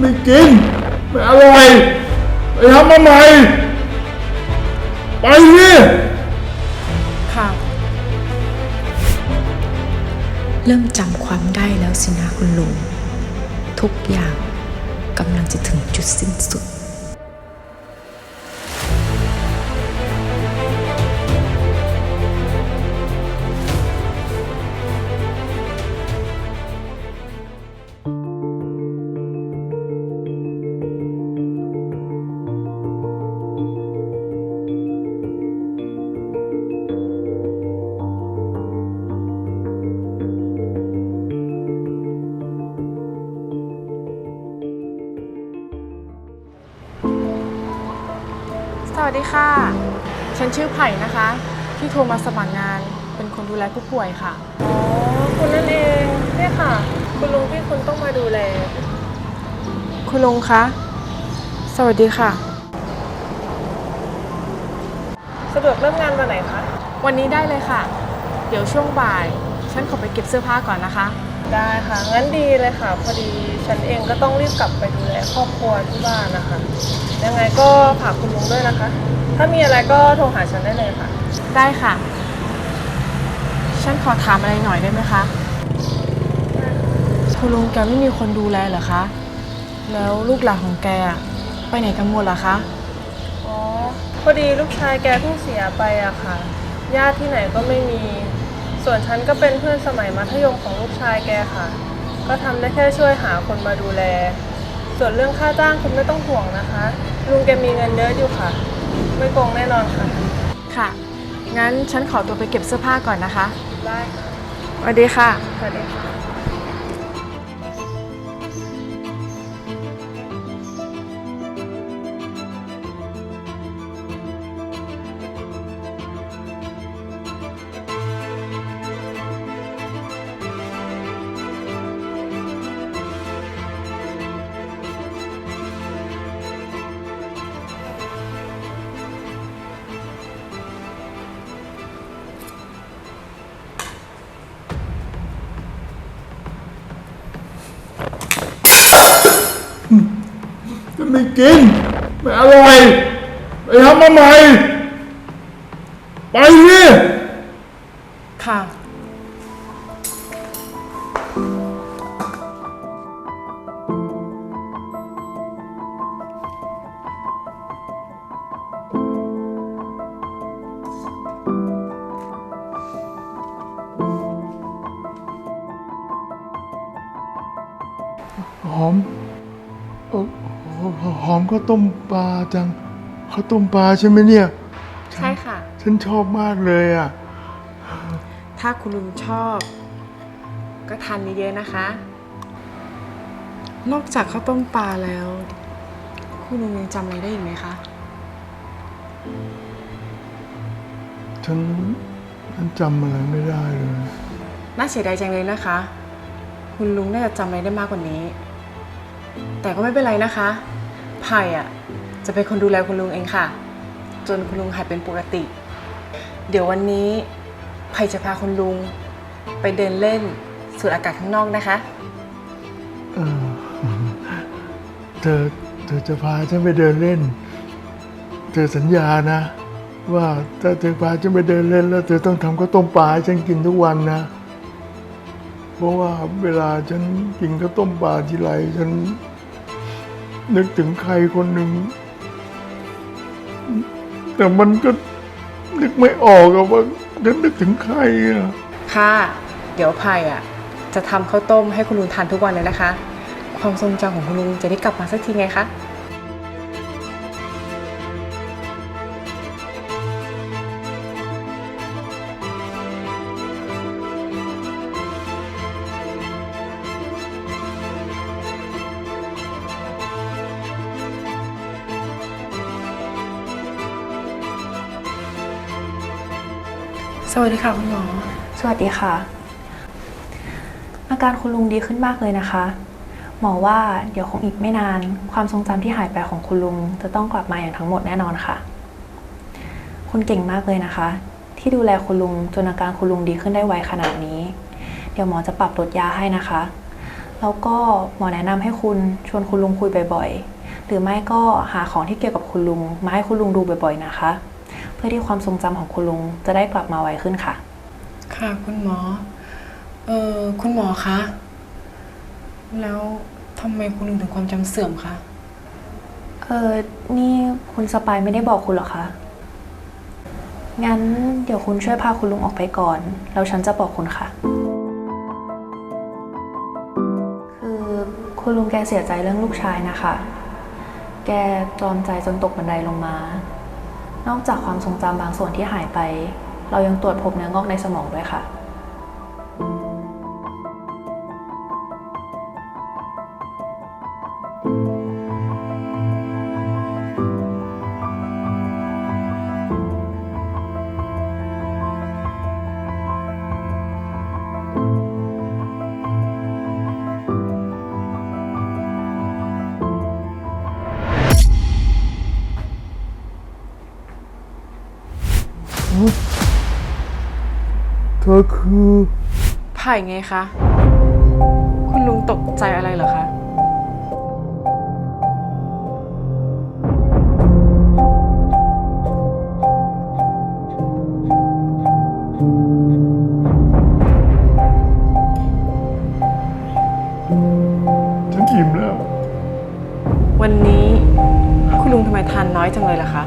ไม่กิน ไม่อร่อย ไปทำมาใหม่ ไปสิค่ะ เริ่มจำความได้แล้วสินะคุณลุง ทุกอย่างกำลังจะถึงจุดสิ้นสุด วัสดีค่ะ ฉันชื่อไผ่นะคะ ที่โทรมาสมัครงานเป็นคนดูแลผู้ป่วยค่ะ อ๋อ คุณนั่นเองเนี่ยค่ะ คุณลุงที่คุณต้องมาดูแล คุณลุงคะ สวัสดีค่ะ สะดวกเริ่มงานวันไหนคะ วันนี้ได้เลยค่ะ เดี๋ยวช่วงบ่าย ฉันขอไปเก็บเสื้อผ้าก่อนนะคะ ได้ค่ะ งั้นดีเลยค่ะ พอดีฉันเองก็ต้องรีบกลับไปดูแลครอบครัวที่บ้านนะคะ ยังไงก็ฝากคุณลุงด้วยนะคะ ถ้ามีอะไรก็โทรหาฉันได้เลยค่ะ ได้ค่ะ ฉันขอถามอะไรหน่อยได้ไหมคะคุณลุงแกไม่มีคนดูแลเหรอคะ แล้วลูกหลานของแกอะไปไหนกันหมดล่ะคะ อ๋อ พอดีลูกชายแกเพิ่งเสียไปอะค่ะ ญาติที่ไหนก็ไม่มี ส่วนฉันก็เป็นเพื่อนสมัยมัธยมของลูกชายแกค่ะ ก็ทำได้แค่ช่วยหาคนมาดูแล ส่วนเรื่องค่าจ้างคุณไม่ต้องห่วงนะคะ ลุงแกมีเงินเยอะอยู่ค่ะ ไม่โกงแน่นอนค่ะ ค่ะ งั้นฉันขอตัวไปเก็บเสื้อผ้าก่อนนะคะ ได้ค่ะสวัสดีค่ะ สวัสดีค่ะ กิน ไม่อร่อย ไปทำมาใหม่ ไปสิค่ะ หอมเอ่อ หอมข้าวต้มปลาจังข้าวต้มปลาใช่ไหมเนี่ย ใช่ค่ะ ฉันชอบมากเลยอะ ถ้าคุณลุงชอบ ก็ทานเยอะๆนะคะ นอกจากข้าวต้มปลาแล้ว คุณลุงยังจำอะไรได้อีกไหมคะ ฉันฉันจำอะไรไม่ได้เลย น่าเสียดายจังเลยนะคะ คุณลุงน่าจะจำอะไรได้มากกว่านี้ แต่ก็ไม่เป็นไรนะคะ ไผ่อะจะเป็นคนดูแลคุณลุงเองค่ะ จนคุณลุงหายเป็นปกติ เดี๋ยววันนี้ไผ่จะพาคุณลุง ไปเดินเล่นสูดอากาศข้างนอกนะคะเออเธอเธอจะพาฉันไปเดินเล่น เธอสัญญานะ ว่าถ้าเธอพาฉันไปเดินเล่น แล้ว เธอต้องทำข้าวต้มปลาให้ฉันกินทุกวันนะ เพราะว่าเวลาฉันกินข้าวต้มปลาทีไรฉัน นึกถึงใครคนหนึ่ง แต่มันก็นึกไม่ออกอะว่าฉันนึกถึงใครอะค่ะเดี๋ยวภัยอะจะทำข้าวต้มให้คุณลุงทานทุกวันเลยนะคะ ความทรงจำของคุณลุงจะได้กลับมาสักทีไงคะ สวัสดีค่ะคุณหมอ สวัสดีค่ะ อาการคุณลุงดีขึ้นมากเลยนะคะ หมอว่าเดี๋ยวคงอีกไม่นาน ความทรงจำที่หายไปของคุณลุง จะต้องกลับมาอย่างทั้งหมดแน่นอนค่ะ คุณเก่งมากเลยนะคะ ที่ดูแลคุณลุงจนอาการคุณลุงดีขึ้นได้ไวขนาดนี้ เดี๋ยวหมอจะปรับลดยาให้นะคะ แล้วก็หมอแนะนำให้คุณชวนคุณลุงคุยบ่อยๆ หรือไม่ก็หาของที่เกี่ยวกับคุณลุงมาให้คุณลุงดูบ่อยๆนะคะ พื่อที่ความทรงจำของคุณลุงจะได้กลับมาไวขึ้นค่ะ ค่ะคุณหมอ เออคุณหมอคะ แล้วทำไมคุณลุงถึงความจำเสื่อมคะ เออนี่คุณสปายไม่ได้บอกคุณเหรอคะ งั้นเดี๋ยวคุณช่วยพาคุณลุงออกไปก่อน แล้วฉันจะบอกคุณค่ะ คือคุณลุงแกเสียใจเรื่องลูกชายนะคะ แกตรอมใจจนตกบันไดลงมา นอกจากความทรงจำบางส่วนที่หายไป เรายังตรวจพบเนื้องอกในสมองด้วยค่ะ ธอคือไผ่ไงคะ คุณลุงตกใจอะไรเหรอคะ ฉันอิ่มแล้ว วันนี้คุณลุงทำไมทานน้อยจังเลยล่ะคะ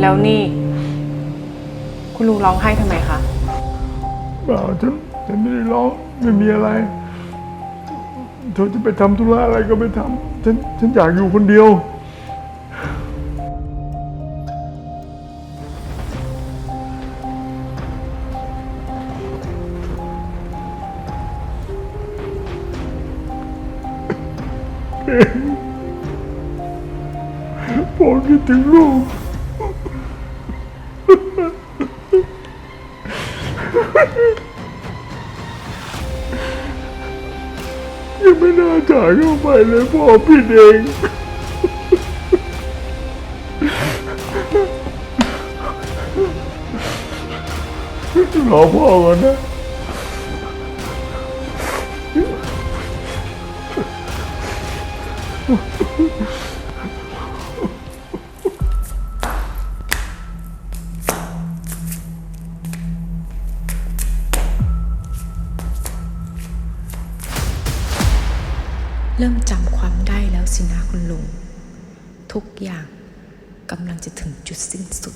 แล้วนี่ คุณลุงร้องไห้ทำไมคะเปล่าฉันฉันไม่ได้ร้องไม่มีอะไรเธอจะไปทำธุระอะไรก็ไปทำฉันฉันอยากอยู่คนเดียว ผมคิดถึงลูก ยังไม่น่าจ่ายเข้าไปเลยพ่อพี่เองรอพ่อก่อนนะ เริ่มจำความได้แล้วสินะคุณลุง ทุกอย่างกำลังจะถึงจุดสิ้นสุด